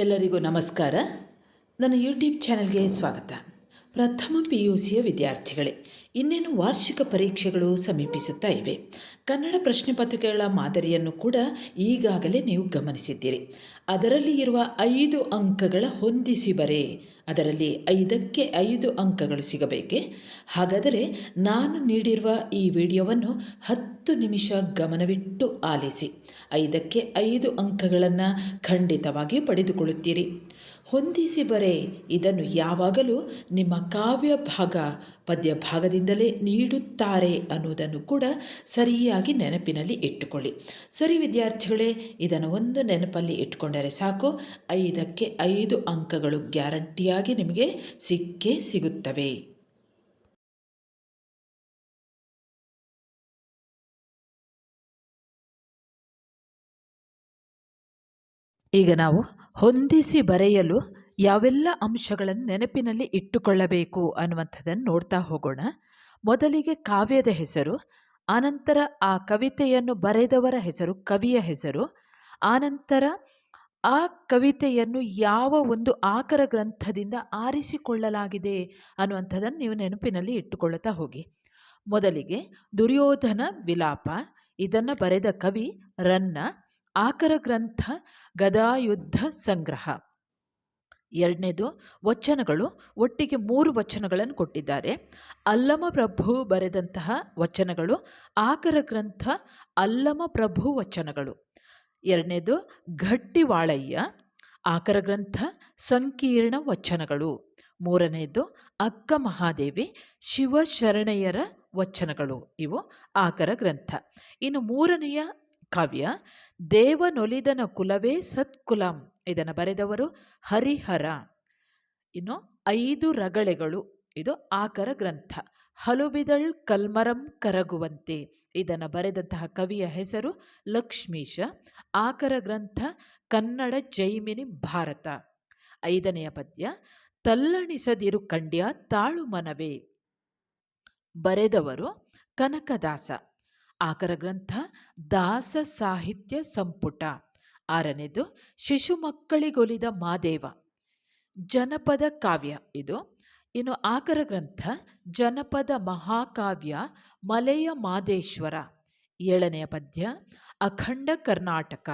ಎಲ್ಲರಿಗೂ ನಮಸ್ಕಾರ. ನನ್ನ ಯೂಟ್ಯೂಬ್ ಚಾನಲ್ಗೆ ಸ್ವಾಗತ. ಪ್ರಥಮ ಪಿ ಯು ಸಿಯ ವಿದ್ಯಾರ್ಥಿಗಳೇ, ಇನ್ನೇನು ವಾರ್ಷಿಕ ಪರೀಕ್ಷೆಗಳು ಸಮೀಪಿಸುತ್ತಾ ಇವೆ? ಕನ್ನಡ ಪ್ರಶ್ನೆ ಪತ್ರಿಕೆಗಳ ಮಾದರಿಯನ್ನು ಕೂಡ ಈಗಾಗಲೇ ನೀವು ಗಮನಿಸಿದ್ದೀರಿ. ಅದರಲ್ಲಿ ಇರುವ ಐದು ಅಂಕಗಳ ಹೊಂದಿಸಿ ಬರೆ. ಅದರಲ್ಲಿ ಐದಕ್ಕೆ ಐದು ಅಂಕಗಳು ಸಿಗಬೇಕೆ? ಹಾಗಾದರೆ ನಾನು ನೀಡಿರುವ ಈ ವಿಡಿಯೋವನ್ನು ಹತ್ತು ನಿಮಿಷ ಗಮನವಿಟ್ಟು ಆಲಿಸಿ. ಐದಕ್ಕೆ ಐದು ಅಂಕಗಳನ್ನು ಖಂಡಿತವಾಗಿ ಪಡೆದುಕೊಳ್ಳುತ್ತೀರಿ. ಹೊಂದಿಸಿ ಬರೆ. ಇದನ್ನು ಯಾವಾಗಲೂ ನಿಮ್ಮ ಕಾವ್ಯ ಭಾಗ, ಪದ್ಯ ಭಾಗದಿಂದಲೇ ನೀಡುತ್ತಾರೆ ಅನ್ನುವುದನ್ನು ಕೂಡ ಸರಿಯಾಗಿ ನೆನಪಿನಲ್ಲಿ ಇಟ್ಟುಕೊಳ್ಳಿ. ಸರಿ ವಿದ್ಯಾರ್ಥಿಗಳೇ, ಇದನ್ನು ಒಂದು ನೆನಪಲ್ಲಿ ಇಟ್ಕೊಂಡರೆ ಸಾಕು. ಐದಕ್ಕೆ ಐದು ಅಂಕಗಳು ಗ್ಯಾರಂಟಿಯಾಗಿ ನಿಮಗೆ ಸಿಕ್ಕೇ ಸಿಗುತ್ತವೆ. ಈಗ ನಾವು ಹೊಂದಿಸಿ ಬರೆಯಲು ಯಾವೆಲ್ಲ ಅಂಶಗಳನ್ನು ನೆನಪಿನಲ್ಲಿ ಇಟ್ಟುಕೊಳ್ಳಬೇಕು ಅನ್ನುವಂಥದ್ದನ್ನು ನೋಡ್ತಾ ಹೋಗೋಣ. ಮೊದಲಿಗೆ ಕಾವ್ಯದ ಹೆಸರು, ಆನಂತರ ಆ ಕವಿತೆಯನ್ನು ಬರೆದವರ ಹೆಸರು, ಕವಿಯ ಹೆಸರು, ಆನಂತರ ಆ ಕವಿತೆಯನ್ನು ಯಾವ ಒಂದು ಆಕರ ಗ್ರಂಥದಿಂದ ಆರಿಸಿಕೊಳ್ಳಲಾಗಿದೆ ಅನ್ನುವಂಥದ್ದನ್ನು ನೀವು ನೆನಪಿನಲ್ಲಿ ಇಟ್ಟುಕೊಳ್ಳುತ್ತಾ ಹೋಗಿ. ಮೊದಲಿಗೆ ದುರ್ಯೋಧನ ವಿಲಾಪ, ಇದನ್ನು ಬರೆದ ಕವಿ ರನ್ನ, ಆಕರ ಗ್ರಂಥ, ಗದಾಯುದ್ಧ ಸಂಗ್ರಹ. ಎರಡನೇದು, ವಚನಗಳು, ಒಟ್ಟಿಗೆ ಮೂರು ವಚನಗಳನ್ನು ಕೊಟ್ಟಿದ್ದಾರೆ. ಅಲ್ಲಮ ಪ್ರಭು ಬರೆದಂತಹ ವಚನಗಳು, ಆಕರ ಗ್ರಂಥ, ಅಲ್ಲಮ ಪ್ರಭು ವಚನಗಳು. ಎರಡನೇದು ಗಟ್ಟಿವಾಳಯ್ಯ ಆಕರ ಗ್ರಂಥ ಸಂಕೀರ್ಣ ವಚನಗಳು. ಮೂರನೆಯದು ಅಕ್ಕ ಮಹಾದೇವಿ ಶಿವಶರಣೆಯರ ವಚನಗಳು. ಇವು ಆಕರ ಗ್ರಂಥ. ಇನ್ನು ಮೂರನೆಯ ಕಾವ್ಯ ದೇವನೊಲಿದನ ಕುಲವೇ ಸತ್ಕುಲಂ. ಇದನ್ನು ಬರೆದವರು ಹರಿಹರ. ಇನ್ನು ಐದು ರಗಳೆಗಳು. ಇದು ಆಕರ ಗ್ರಂಥ. ಹಲುಬಿದಳ್ ಕಲ್ಮರಂ ಕರಗುವಂತೆ. ಇದನ್ನು ಬರೆದಂತಹ ಕವಿಯ ಹೆಸರು ಲಕ್ಷ್ಮೀಶ. ಆಕರ ಗ್ರಂಥ ಕನ್ನಡ ಜೈಮಿನಿ ಭಾರತ. ಐದನೆಯ ಪದ್ಯ, ತಲ್ಲಣಿಸದಿರು ಕಂಡ್ಯ ತಾಳು ಮನವೇ. ಬರೆದವರು ಕನಕದಾಸ. ಆಕರ ಗ್ರಂಥ, ದಾಸ ಸಾಹಿತ್ಯ ಸಂಪುಟ. ಆರನೇದು, ಶಿಶು ಮಕ್ಕಳಿಗೊಲಿದ ಮಾದೇವ. ಜನಪದ ಕಾವ್ಯ, ಇದು ಇನ್ನು ಆಕರ ಗ್ರಂಥ, ಜನಪದ ಮಹಾಕಾವ್ಯ, ಮಲೆಯ ಮಾದೇಶ್ವರ, ಏಳನೆಯ ಪದ್ಯ, ಅಖಂಡ ಕರ್ನಾಟಕ,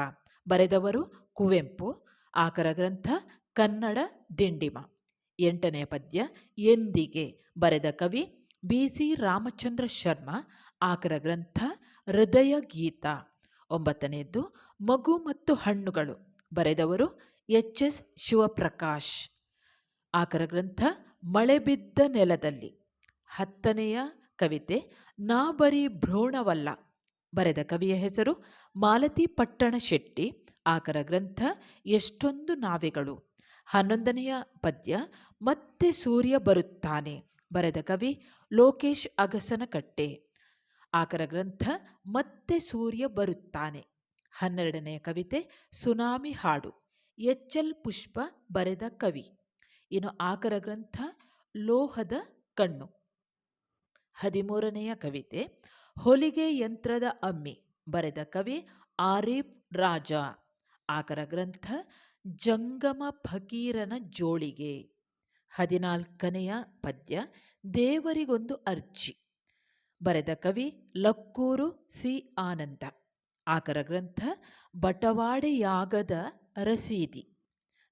ಬರೆದವರು ಕುವೆಂಪು, ಆಕರ ಗ್ರಂಥ, ಕನ್ನಡ ದಿಂಡಿಮ. ಎಂಟನೆಯ ಪದ್ಯ, ಎಂದಿಗೆ, ಬರೆದ ಕವಿ ಬಿ ಸಿ ರಾಮಚಂದ್ರ ಶರ್ಮಾ, ಆಕರ ಗ್ರಂಥ, ಹೃದಯ ಗೀತ. ಒಂಬತ್ತನೆಯದ್ದು, ಮಗು ಮತ್ತು ಹಣ್ಣುಗಳು, ಬರೆದವರು ಎಚ್ ಎಸ್ ಶಿವಪ್ರಕಾಶ್. ಆಕರ ಗ್ರಂಥ ಮಳೆ ಬಿದ್ದ ನೆಲದಲ್ಲಿ. ಹತ್ತನೆಯ ಕವಿತೆ, ನಾ ಬರೀ ಭ್ರೂಣವಲ್ಲ ಬರೆದ ಕವಿಯ ಹೆಸರು ಮಾಲತಿ ಪಟ್ಟಣ ಶೆಟ್ಟಿ, ಆಕರ ಗ್ರಂಥ, ಎಷ್ಟೊಂದು ನಾವೆಗಳು ಹನ್ನೊಂದನೆಯ ಪದ್ಯ, ಮತ್ತೆ ಸೂರ್ಯ ಬರುತ್ತಾನೆ ಬರೆದ ಕವಿ ಲೋಕೇಶ್ ಅಗಸನಕಟ್ಟೆ. ಆಕರ ಗ್ರಂಥ, ಮತ್ತೆ ಸೂರ್ಯ ಬರುತ್ತಾನೆ ಹನ್ನೆರಡನೆಯ ಕವಿತೆ, ಸುನಾಮಿ ಹಾಡು ಎಚ್ ಎಲ್ ಪುಷ್ಪ ಬರೆದ ಕವಿ. ಇನ್ನು ಆಕರ ಗ್ರಂಥ? ಲೋಹದ ಕಣ್ಣು. ಹದಿಮೂರನೆಯ ಕವಿತೆ. ಹೊಲಿಗೆ ಯಂತ್ರದ ಅಮ್ಮಿ. ಬರೆದ ಕವಿ ಆರೀಫ್ ರಾಜ. ಆಕರ ಗ್ರಂಥ, ಜಂಗಮ ಫಕೀರನ ಜೋಳಿಗೆ. ಹದಿನಾಲ್ಕನೆಯ ಪದ್ಯ, ದೇವರಿಗೊಂದು ಅರ್ಜಿ. ಬರೆದ ಕವಿ ಲಕ್ಕೂರು ಸಿ. ಆನಂದ. ಆಕರ ಗ್ರಂಥ, ಬಟವಾಡೆಯಾಗದ ರಸೀದಿ.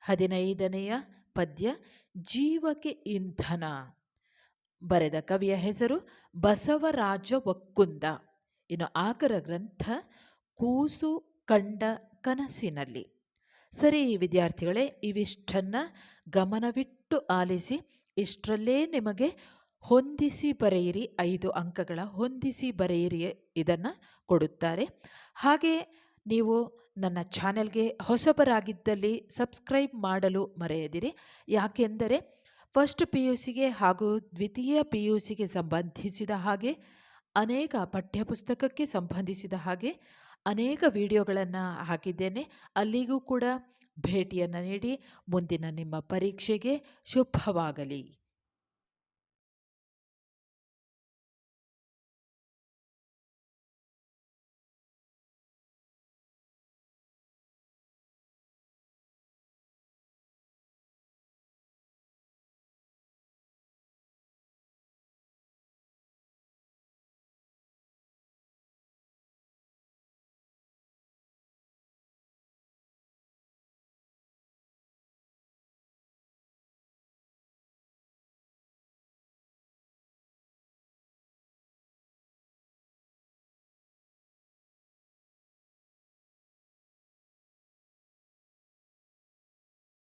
ಹದಿನೈದನೆಯ ಪದ್ಯ ಜೀವಕ್ಕೆ ಇಂಧನ. ಬರೆದ ಕವಿಯ ಹೆಸರು ಬಸವರಾಜ ಒಕ್ಕುಂದ ಇನ್ನು ಆಕರ ಗ್ರಂಥ ಕೂಸು ಕಂಡ ಕನಸಿನಲ್ಲಿ. ಸರಿ ವಿದ್ಯಾರ್ಥಿಗಳೇ, ಇವಿಷ್ಟನ್ನು ಗಮನವಿಟ್ಟು ಆಲಿಸಿ, ಇಷ್ಟರಲ್ಲೇ ನಿಮಗೆ ಹೊಂದಿಸಿ ಬರೆಯಿರಿ, ಐದು ಅಂಕಗಳ ಹೊಂದಿಸಿ ಬರೆಯಿರಿ, ಇದನ್ನು ಕೊಡುತ್ತಾರೆ. ಹಾಗೆ ನೀವು ನನ್ನ ಚಾನೆಲ್ಗೆ ಹೊಸಬರಾಗಿದ್ದಲ್ಲಿ ಸಬ್ಸ್ಕ್ರೈಬ್ ಮಾಡಲು ಮರೆಯದಿರಿ. ಯಾಕೆಂದರೆ ಫಸ್ಟ್ ಪಿ ಯು ಸಿಗೆ ಹಾಗೂ ದ್ವಿತೀಯ ಪಿ ಯು ಸಿಗೆ ಸಂಬಂಧಿಸಿದ ಹಾಗೆ, ಅನೇಕ ಪಠ್ಯಪುಸ್ತಕಕ್ಕೆ ಸಂಬಂಧಿಸಿದ ಹಾಗೆ ಅನೇಕ ವಿಡಿಯೋಗಳನ್ನು ಹಾಕಿದ್ದೇನೆ. ಅಲ್ಲಿಗೂ ಕೂಡ ಭೇಟಿಯನ್ನು ನೀಡಿ, ಮುಂದಿನ ನಿಮ್ಮ ಪರೀಕ್ಷೆಗೆ ಶುಭವಾಗಲಿ.